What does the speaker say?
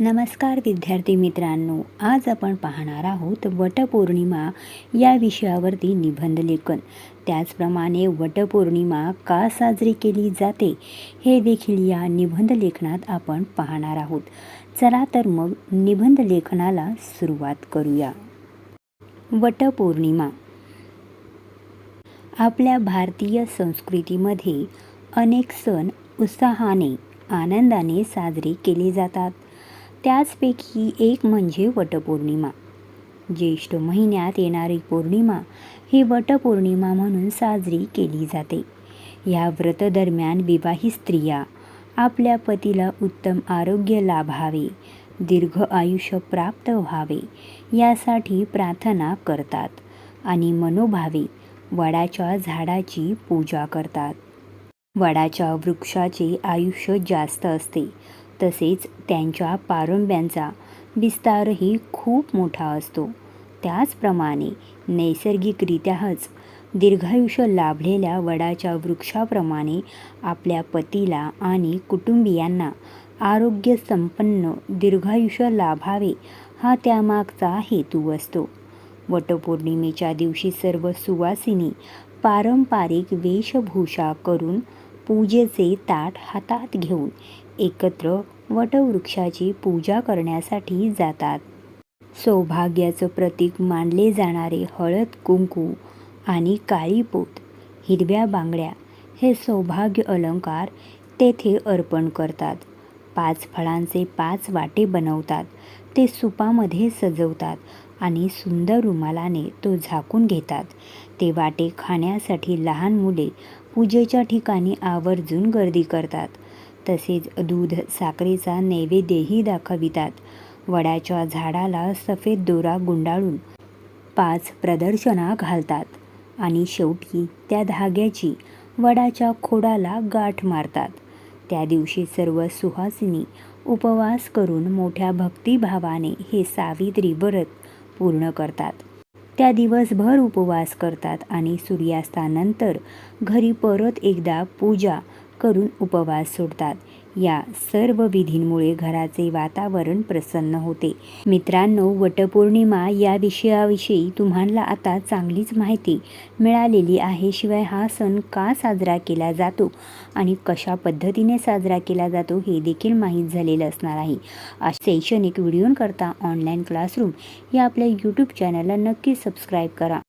नमस्कार विद्यार्थी मित्रांनो आज आपण पाहणार आहोत वटपौर्णिमा या विषयावरती निबंध लेखन. त्याचप्रमाणे वटपौर्णिमा का साजरी केली जाते हे देखील या निबंध लेखनात आपण पाहणार आहोत. चला तर मग निबंध लेखनाला सुरुवात करूया. वटपौर्णिमा. आपल्या भारतीय संस्कृतीमध्ये अनेक सण उत्साहाने आनंदाने साजरे केले जातात. त्याचपैकी एक म्हणजे वटपौर्णिमा. ज्येष्ठ महिन्यात येणारी पौर्णिमा ही वटपौर्णिमा म्हणून साजरी केली जाते. या व्रतदरम्यान विवाहित स्त्रिया आपल्या पतीला उत्तम आरोग्य लाभावे दीर्घ आयुष्य प्राप्त व्हावे यासाठी प्रार्थना करतात आणि मनोभावे वडाच्या झाडाची पूजा करतात. वडाच्या वृक्षाचे आयुष्य जास्त असते. तसेच त्यांच्या पारंब्यांचा विस्तारही खूप मोठा असतो. त्याचप्रमाणे नैसर्गिकरित्याच दीर्घायुष्य लाभलेल्या वडाच्या वृक्षाप्रमाणे आपल्या पतीला आणि कुटुंबियांना आरोग्य संपन्न दीर्घायुष्य लाभावे हा त्यामागचा हेतू असतो. वटपौर्णिमेच्या दिवशी सर्व सुवासिनी पारंपरिक वेशभूषा करून पूजेचे ताट हातात घेऊन एकत्र वटवृक्षाची पूजा करण्यासाठी जातात. सौभाग्याचं प्रतीक मानले जाणारे हळद कुंकू आणि काळी पोत हिरव्या बांगड्या हे सौभाग्य अलंकार तेथे अर्पण करतात. पाच फळांचे पाच वाटे बनवतात. ते सुपामध्ये सजवतात आणि सुंदर रुमालाने तो झाकून घेतात. ते वाटे खाण्यासाठी लहान मुले पूजेच्या ठिकाणी आवर्जून गर्दी करतात. तसेच दूध साखरेचा नैवेद्यही दाखवितात. वडाच्या झाडाला सफेद दोरा गुंडाळून पाच प्रदर्शना घालतात आणि शेवटी त्या धाग्याची वडाच्या खोडाला गाठ मारतात. त्या दिवशी सर्व सुहासिनी उपवास करून मोठ्या भक्तिभावाने हे सावित्री व्रत पूर्ण करतात. त्या दिवसभर उपवास करतात आणि सूर्यास्तानंतर घरी परत एकदा पूजा करून उपवास सोडतात. या सर्व विधींमुळे घराचे वातावरण प्रसन्न होते. मित्रांनो वटपौर्णिमा या विषयाविषयी तुम्हाला आता चांगलीच माहिती मिळालेली आहे. शिवाय हा सण का साजरा केला जातो आणि कशा पद्धतीने साजरा केला जातो हे देखील माहीत झालेलं असणार आहे. शैक्षणिक व्हिडिओंकरता ऑनलाईन क्लासरूम या आपल्या यूट्यूब चॅनलला नक्की सबस्क्राईब करा.